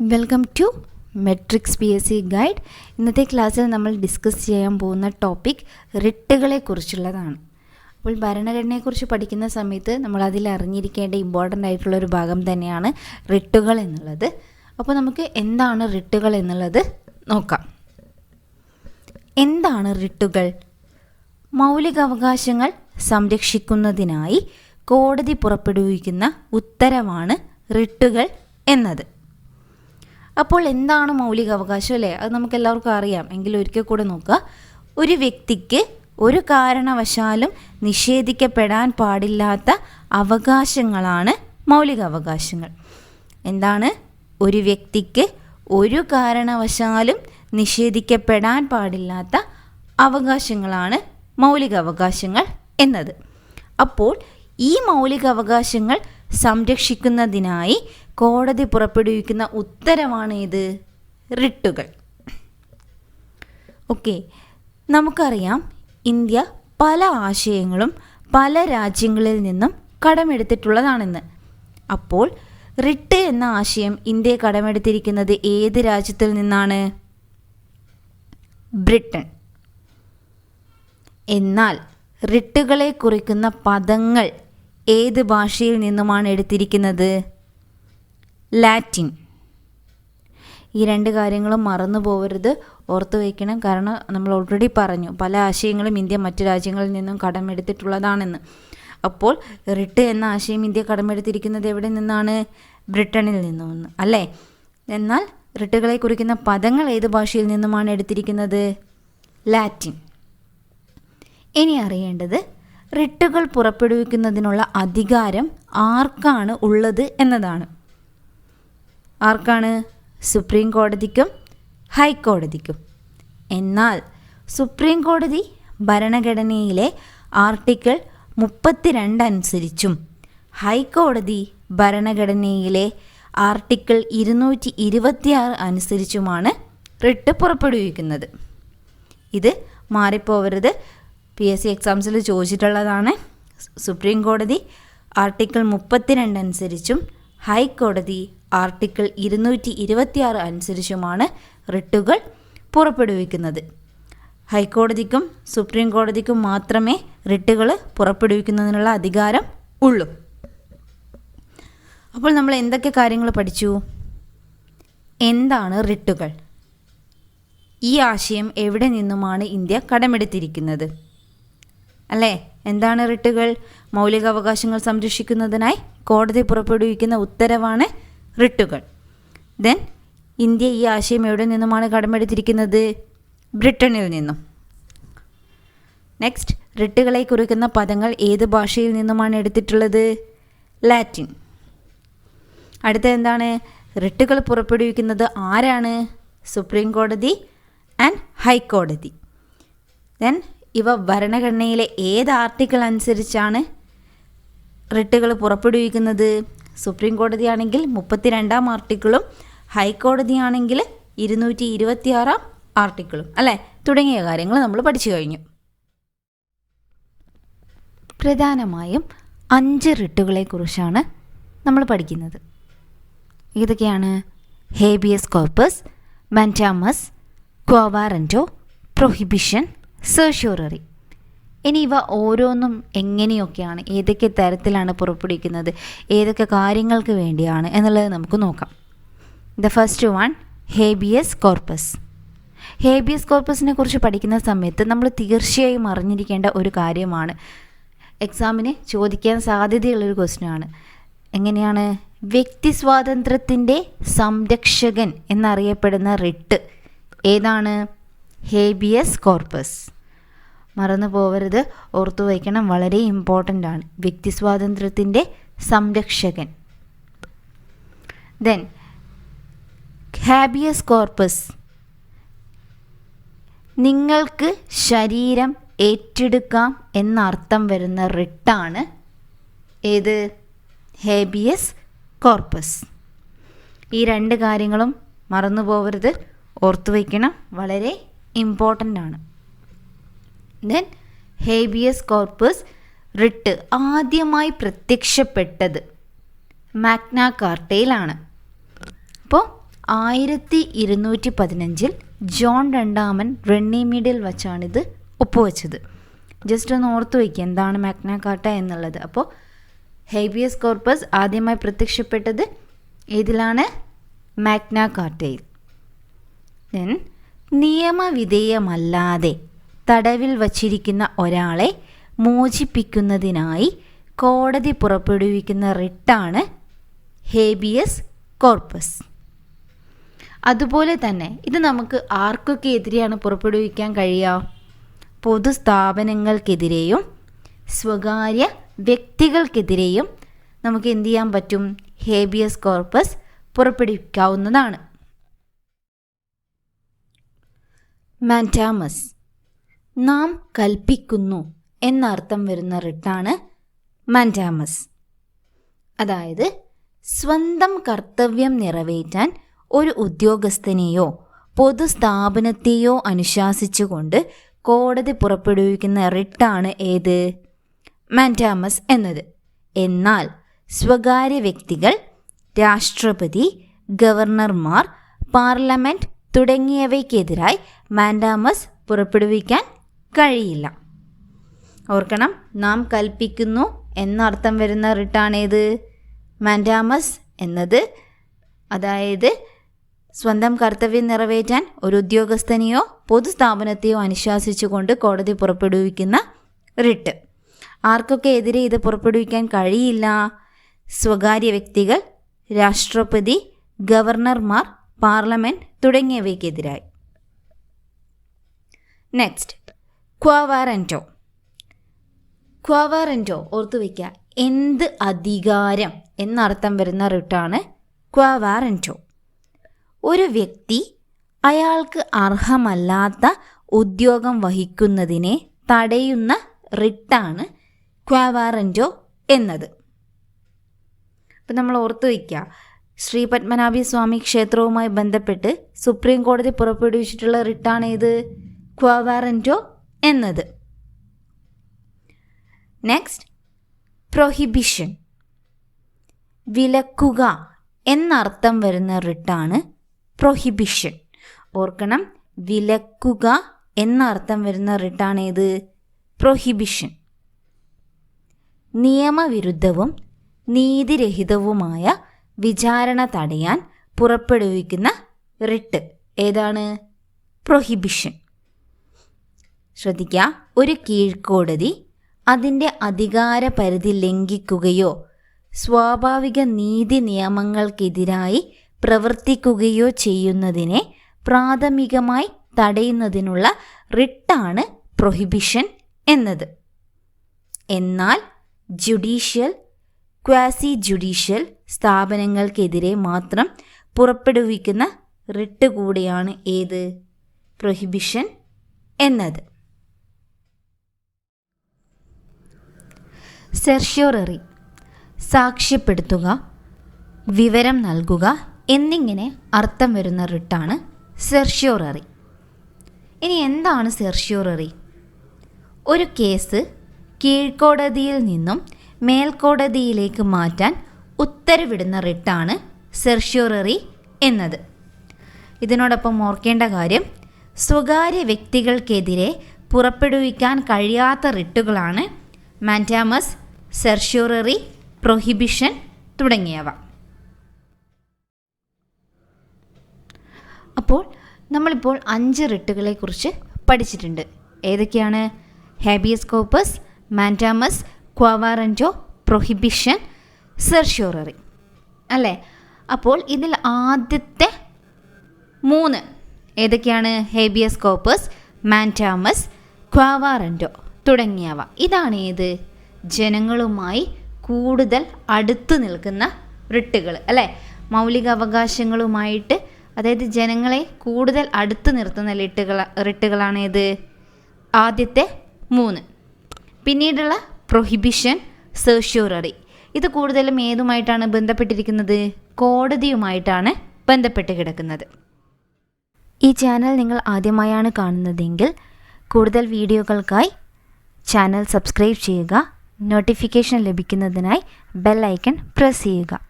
Welcome to metrics P S C guide ഇന്നത്തെ ക്ലാസ്സിൽ നമ്മൾ ഡിസ്കസ് ചെയ്യാൻ പോകുന്ന ടോപ്പിക് റിട്ടുകളെ കുറിച്ചുള്ളതാണ് അപ്പോൾ ഭരണഘടനയെക്കുറിച്ച് പഠിക്കുന്ന സമയത്ത് നമ്മൾ അതിൽ അറിഞ്ഞിരിക്കേണ്ട ഇമ്പോർട്ടന്റ് ആയിട്ടുള്ള ഒരു ഭാഗം തന്നെയാണ് റിട്ടുകൾ എന്നുള്ളത്. അപ്പോൾ നമുക്ക് എന്താണ് റിട്ടുകൾ എന്നുള്ളത് നോക്കാം. എന്താണ് റിട്ടുകൾ? മൗലികാവകാശങ്ങൾ സംരക്ഷിക്കുന്നതിനായി കോടതി പുറപ്പെടുവിക്കുന്ന ഉത്തരവാണ് റിട്ടുകൾ എന്നത്. അപ്പോൾ എന്താണ് മൗലിക അവകാശം അല്ലേ? അത് നമുക്ക് എല്ലാവർക്കും അറിയാം. എങ്കിലും ഒരിക്കൽ കൂടെ നോക്കുക. ഒരു വ്യക്തിക്ക് ഒരു കാരണവശാലും നിഷേധിക്കപ്പെടാൻ പാടില്ലാത്ത അവകാശങ്ങളാണ് മൗലിക അവകാശങ്ങൾ എന്താണ്? ഒരു വ്യക്തിക്ക് ഒരു കാരണവശാലും നിഷേധിക്കപ്പെടാൻ പാടില്ലാത്ത അവകാശങ്ങളാണ് മൗലിക അവകാശങ്ങൾ എന്നത്. അപ്പോൾ ഈ മൗലിക അവകാശങ്ങൾ സംരക്ഷിക്കുന്നതിനായി കോടതി പുറപ്പെടുവിക്കുന്ന ഉത്തരവാണ് ഇത്. റിട്ടുകൾ. ഓക്കെ. നമുക്കറിയാം ഇന്ത്യ പല ആശയങ്ങളും പല രാജ്യങ്ങളിൽ നിന്നും കടമെടുത്തിട്ടുള്ളതാണെന്ന്. അപ്പോൾ റിട്ട് എന്ന ആശയം ഇന്ത്യ കടമെടുത്തിരിക്കുന്നത് ഏത് രാജ്യത്തിൽ നിന്നാണ്? ബ്രിട്ടൻ. എന്നാൽ റിട്ടുകളെ കുറിക്കുന്ന പദങ്ങൾ ഏത് ഭാഷയിൽ നിന്നുമാണ് എടുത്തിരിക്കുന്നത്? ലാറ്റിൻ. ഈ രണ്ട് കാര്യങ്ങളും മറന്നു പോകരുത് ഓർത്തു വയ്ക്കണം കാരണം നമ്മൾ ഓൾറെഡി പറഞ്ഞു പല ആശയങ്ങളും ഇന്ത്യ മറ്റു രാജ്യങ്ങളിൽ നിന്നും കടമെടുത്തിട്ടുള്ളതാണെന്ന്. അപ്പോൾ റിട്ട് എന്ന ആശയം ഇന്ത്യ കടമെടുത്തിരിക്കുന്നത് എവിടെ നിന്നാണ്? ബ്രിട്ടനിൽ നിന്നും അല്ലേ? എന്നാൽ റിട്ടുകളെ കുറിക്കുന്ന പദങ്ങൾ ഏത് ഭാഷയിൽ നിന്നുമാണ് എടുത്തിരിക്കുന്നത്? ലാറ്റിൻ. ഇനി അറിയേണ്ടത് റിട്ടുകൾ പുറപ്പെടുവിക്കുന്നതിനുള്ള അധികാരം ആർക്കാണ് ഉള്ളത് എന്നതാണ്. ആർക്കാണ്? സുപ്രീം കോടതിക്കും ഹൈക്കോടതിക്കും. എന്നാൽ സുപ്രീം കോടതി ഭരണഘടനയിലെ ആർട്ടിക്കിൾ മുപ്പത്തിരണ്ട് അനുസരിച്ചും ഹൈക്കോടതി ഭരണഘടനയിലെ ആർട്ടിക്കിൾ ഇരുന്നൂറ്റി ഇരുപത്തിയാറ് അനുസരിച്ചുമാണ് റിട്ട് പുറപ്പെടുവിക്കുന്നത്. ഇത് മാറിപ്പോവരുത്. പി എസ് സി എക്സാംസിൽ ചോദിച്ചിട്ടുള്ളതാണ്. സുപ്രീം കോടതി ആർട്ടിക്കിൾ മുപ്പത്തിരണ്ട് അനുസരിച്ചും ഹൈക്കോടതി ആർട്ടിക്കിൾ ഇരുന്നൂറ്റി ഇരുപത്തിയാറ് അനുസരിച്ചുമാണ് റിട്ടുകൾ പുറപ്പെടുവിക്കുന്നത്. ഹൈക്കോടതിക്കും സുപ്രീം കോടതിക്കും മാത്രമേ റിട്ടുകൾ പുറപ്പെടുവിക്കുന്നതിനുള്ള അധികാരം ഉള്ളൂ. അപ്പോൾ നമ്മൾ എന്തൊക്കെ കാര്യങ്ങൾ പഠിച്ചു? എന്താണ് റിട്ടുകൾ? ഈ ആശയം എവിടെ നിന്നുമാണ് ഇന്ത്യ കടമെടുത്തിരിക്കുന്നത്? അല്ലേ? എന്താണ് റിട്ടുകൾ? മൗലികാവകാശങ്ങൾ സംരക്ഷിക്കുന്നതിനായി കോടതി പുറപ്പെടുവിക്കുന്ന ഉത്തരവാണ് റിട്ടുകൾ ദെൻ ഇന്ത്യ ഈ ആശയം എവിടെ നിന്നുമാണ് കടമെടുത്തിരിക്കുന്നത്? ബ്രിട്ടനിൽ നിന്നും. നെക്സ്റ്റ് റിട്ടുകളെ കുറിക്കുന്ന പദങ്ങൾ ഏത് ഭാഷയിൽ നിന്നുമാണ് എടുത്തിട്ടുള്ളത്? ലാറ്റിൻ അടുത്ത എന്താണ്? റിട്ടുകൾ പുറപ്പെടുവിക്കുന്നത് ആരാണ്? സുപ്രീം കോടതി ആൻഡ് ഹൈക്കോടതി ദെൻ ഇവ ഭരണഘടനയിലെ ഏത് ആർട്ടിക്കിൾ അനുസരിച്ചാണ് റിട്ടുകൾ പുറപ്പെടുവിക്കുന്നത്? സുപ്രീം കോടതിയാണെങ്കിൽ മുപ്പത്തിരണ്ടാം ആർട്ടിക്കിളും ഹൈക്കോടതിയാണെങ്കിൽ ഇരുന്നൂറ്റി ഇരുപത്തിയാറാം ആർട്ടിക്കിളും. അല്ലേ? തുടങ്ങിയ കാര്യങ്ങൾ നമ്മൾ പഠിച്ചു കഴിഞ്ഞു. പ്രധാനമായും അഞ്ച് റിട്ടുകളെക്കുറിച്ചാണ് നമ്മൾ പഠിക്കുന്നത്. ഏതൊക്കെയാണ്? Habeas corpus mandamus quo warranto prohibition certiorari. ഇനി ഇവ ഓരോന്നും എങ്ങനെയൊക്കെയാണ്? ഏതൊക്കെ തരത്തിലാണ് പുറപ്പെടുവിക്കുന്നത്? ഏതൊക്കെ കാര്യങ്ങൾക്ക് വേണ്ടിയാണ് എന്നുള്ളത് നമുക്ക് നോക്കാം. The first one habeas corpus habeas കോർപ്പസിനെ കുറിച്ച് പഠിക്കുന്ന സമയത്ത് നമ്മൾ തീർച്ചയായും അറിഞ്ഞിരിക്കേണ്ട ഒരു കാര്യമാണ്. എക്സാമിന് ചോദിക്കാൻ സാധ്യതയുള്ളൊരു ക്വസ്റ്റ്യനാണ് എങ്ങനെയാണ്? വ്യക്തി സ്വാതന്ത്ര്യത്തിന്റെ സംരക്ഷകൻ എന്നറിയപ്പെടുന്ന റിട്ട്. ഏതാണ്? ഹേബിയസ് കോർപ്പസ് മറന്നു പോകരുത് ഓർത്തു വയ്ക്കണം വളരെ ഇമ്പോർട്ടന്റ് ആണ്. വ്യക്തി സ്വാതന്ത്ര്യത്തിന്റെ സംരക്ഷകൻ. ദെൻ ഹാബിയസ് കോർപ്പസ് നിങ്ങൾക്ക് ശരീരം ഏറ്റെടുക്കാം എന്നർത്ഥം വരുന്ന റിട്ടാണ് ഏത്? ഹേബിയസ് കോർപ്പസ് ഈ രണ്ട് കാര്യങ്ങളും മറന്നു പോകരുത് ഓർത്തു വയ്ക്കണം വളരെ ഇമ്പോർട്ടന്റ് ആണ്. ദെൻ ഹേബിയസ് കോർപ്പസ് റിട്ട് ആദ്യമായി പ്രത്യക്ഷപ്പെട്ടത് മാഗ്ന കാർട്ടയിലാണ്. അപ്പോൾ ആയിരത്തി ഇരുന്നൂറ്റി പതിനഞ്ചിൽ ജോൺ രണ്ടാമൻ റെണ്ണിമീഡിൽ വച്ചാണിത് ഒപ്പുവെച്ചത്. ജസ്റ്റ് ഒന്ന് ഓർത്തു വയ്ക്കുക എന്താണ് മാഗ്ന കാർട്ട എന്നുള്ളത്. അപ്പോൾ ഹേബിയസ് കോർപ്പസ് ആദ്യമായി പ്രത്യക്ഷപ്പെട്ടത് ഏതിലാണ്? മാഗ്ന കാർട്ടയിൽ. ദെൻ നിയമവിധേയമല്ലാതെ തടവിൽ വച്ചിരിക്കുന്ന ഒരാളെ മോചിപ്പിക്കുന്നതിനായി കോടതി പുറപ്പെടുവിക്കുന്ന റിട്ടാണ് ഹേബിയസ് കോർപ്പസ്. അതുപോലെ തന്നെ ഇത് നമുക്ക് ആർക്കൊക്കെ എതിരെയാണ് പുറപ്പെടുവിക്കാൻ കഴിയുക? പൊതുസ്ഥാപനങ്ങൾക്കെതിരെയും സ്വകാര്യ വ്യക്തികൾക്കെതിരെയും നമുക്ക് എന്ത് ചെയ്യാൻ പറ്റും? Habeas corpus പുറപ്പെടുവിക്കാവുന്നതാണ്. മാന്റാമസ് നാം കൽപ്പിക്കുന്നു എന്നർത്ഥം വരുന്ന റിട്ടാണ് മാൻഡാമസ്. അതായത് സ്വന്തം കർത്തവ്യം നിറവേറ്റാൻ ഒരു ഉദ്യോഗസ്ഥനെയോ പൊതുസ്ഥാപനത്തെയോ അനുശാസിച്ചുകൊണ്ട് കോടതി പുറപ്പെടുവിക്കുന്ന റിട്ടാണ് ഏത്? മാൻഡാമസ് എന്നത്. എന്നാൽ സ്വകാര്യ വ്യക്തികൾ രാഷ്ട്രപതി ഗവർണർമാർ പാർലമെന്റ് തുടങ്ങിയവയ്ക്കെതിരായി മാൻഡാമസ് പുറപ്പെടുവിക്കാൻ കഴിയില്ല. ഓർക്കണം നാം കൽപ്പിക്കുന്നു എന്നർത്ഥം വരുന്ന റിട്ടാണേത്? മാൻഡാമസ് എന്നത് അതായത് സ്വന്തം കർത്തവ്യം നിറവേറ്റാൻ ഒരു ഉദ്യോഗസ്ഥനെയോ പൊതുസ്ഥാപനത്തെയോ അനുശാസിച്ചുകൊണ്ട് കോടതി പുറപ്പെടുവിക്കുന്ന റിട്ട്. ആർക്കൊക്കെ എതിരെ ഇത് പുറപ്പെടുവിക്കാൻ കഴിയില്ല? സ്വകാര്യ വ്യക്തികൾ രാഷ്ട്രപതി ഗവർണർമാർ പാർലമെന്റ് തുടങ്ങിയവയ്ക്കെതിരായി. നെക്സ്റ്റ് ക്വാവാറന്റോ ക്വാവാറന്റോ ഓർത്തു വയ്ക്കുക എന്ത് അധികാരം എന്നർത്ഥം വരുന്ന റിട്ടാണ് ക്വാവാറന്റോ ഒരു വ്യക്തി അയാൾക്ക് അർഹമല്ലാത്ത ഉദ്യോഗം വഹിക്കുന്നതിനെ തടയുന്ന റിട്ടാണ് ക്വാവാറന്റോ എന്നത്. അപ്പം നമ്മൾ ഓർത്തു വയ്ക്കുക ശ്രീ പത്മനാഭി സ്വാമി ക്ഷേത്രവുമായി ബന്ധപ്പെട്ട് സുപ്രീം കോടതി പുറപ്പെടുവിച്ചിട്ടുള്ള റിട്ടാണ് ഏത്? ക്വാവാറന്റോ എന്നത്. നെക്സ്റ്റ് പ്രൊഹിബിഷൻ വിലക്കുക എന്നർത്ഥം വരുന്ന റിട്ടാണ് പ്രൊഹിബിഷൻ ഓർക്കണം വിലക്കുക എന്നർത്ഥം വരുന്ന റിട്ടാണ് ഏത്? പ്രൊഹിബിഷൻ നിയമവിരുദ്ധവും നീതിരഹിതവുമായ വിചാരണ തടയാൻ പുറപ്പെടുവിക്കുന്ന റിട്ട് ഏതാണ്? പ്രൊഹിബിഷൻ ശ്രദ്ധിക്കുക ഒരു കീഴ്ക്കോടതി അതിന്റെ അധികാര പരിധി ലംഘിക്കുകയോ സ്വാഭാവിക നീതി നിയമങ്ങൾക്കെതിരായി പ്രവർത്തിക്കുകയോ ചെയ്യുന്നതിനെ പ്രാഥമികമായി തടയുന്നതിനുള്ള റിട്ടാണ് പ്രൊഹിബിഷൻ എന്നത്. എന്നാൽ ജുഡീഷ്യൽ ക്വാസി ജുഡീഷ്യൽ സ്ഥാപനങ്ങൾക്കെതിരെ മാത്രം പുറപ്പെടുവിക്കുന്ന റിട്ട് കൂടിയാണ് ഏത്? പ്രൊഹിബിഷൻ എന്നത്. സെർഷ്യോററി. സാക്ഷ്യപ്പെടുത്തുക വിവരം നൽകുക എന്നിങ്ങനെ അർത്ഥം വരുന്ന റിട്ടാണ് സെർഷ്യോററി. ഇനി എന്താണ് സെർഷ്യോററി? ഒരു കേസ് കീഴ്ക്കോടതിയിൽ നിന്നും മേൽക്കോടതിയിലേക്ക് മാറ്റാൻ ഉത്തരവിടുന്ന റിട്ടാണ് സെർഷ്യോററി എന്നത്. ഇതിനോടൊപ്പം ഓർക്കേണ്ട കാര്യം സ്വകാര്യ വ്യക്തികൾക്കെതിരെ പുറപ്പെടുവിക്കാൻ കഴിയാത്ത റിട്ടുകളാണ് മാന്റാമസ് സെർഷ്യോററി പ്രൊഹിബിഷൻ തുടങ്ങിയവ. അപ്പോൾ നമ്മളിപ്പോൾ അഞ്ച് റിട്ടുകളെക്കുറിച്ച് പഠിച്ചിട്ടുണ്ട്. ഏതൊക്കെയാണ്? Habeas corpus mandamus quo warranto prohibition certiorari അല്ലേ? അപ്പോൾ ഇതിൽ ആദ്യത്തെ മൂന്ന് ഏതൊക്കെയാണ്? ഹേബിയസ് കോപ്പസ് മാന്റാമസ് ക്വാവാറന്റോ തുടങ്ങിയവ. ഇതാണ് ഏത്? ജനങ്ങളുമായി കൂടുതൽ അടുത്ത് നിൽക്കുന്ന റിട്ടുകൾ അല്ലേ? മൗലിക അവകാശങ്ങളുമായിട്ട് അതായത് ജനങ്ങളെ കൂടുതൽ അടുത്ത് നിർത്തുന്ന ലിട്ടുകൾ റിട്ടുകളാണേത് ആദ്യത്തെ മൂന്ന്. പിന്നീടുള്ള പ്രൊഹിബിഷൻ സെർഷ്യൂററി ഇത് കൂടുതലും ഏതുമായിട്ടാണ് ബന്ധപ്പെട്ടിരിക്കുന്നത്? കോടതിയുമായിട്ടാണ് ബന്ധപ്പെട്ട് കിടക്കുന്നത്. ഈ ചാനൽ നിങ്ങൾ ആദ്യമായാണ് കാണുന്നതെങ്കിൽ കൂടുതൽ വീഡിയോകൾക്കായി ചാനൽ സബ്സ്ക്രൈബ് ചെയ്യുക. നോട്ടിഫിക്കേഷൻ ലഭിക്കുന്നതിനായി ബെൽ ഐക്കൺ പ്രസ് ചെയ്യുക.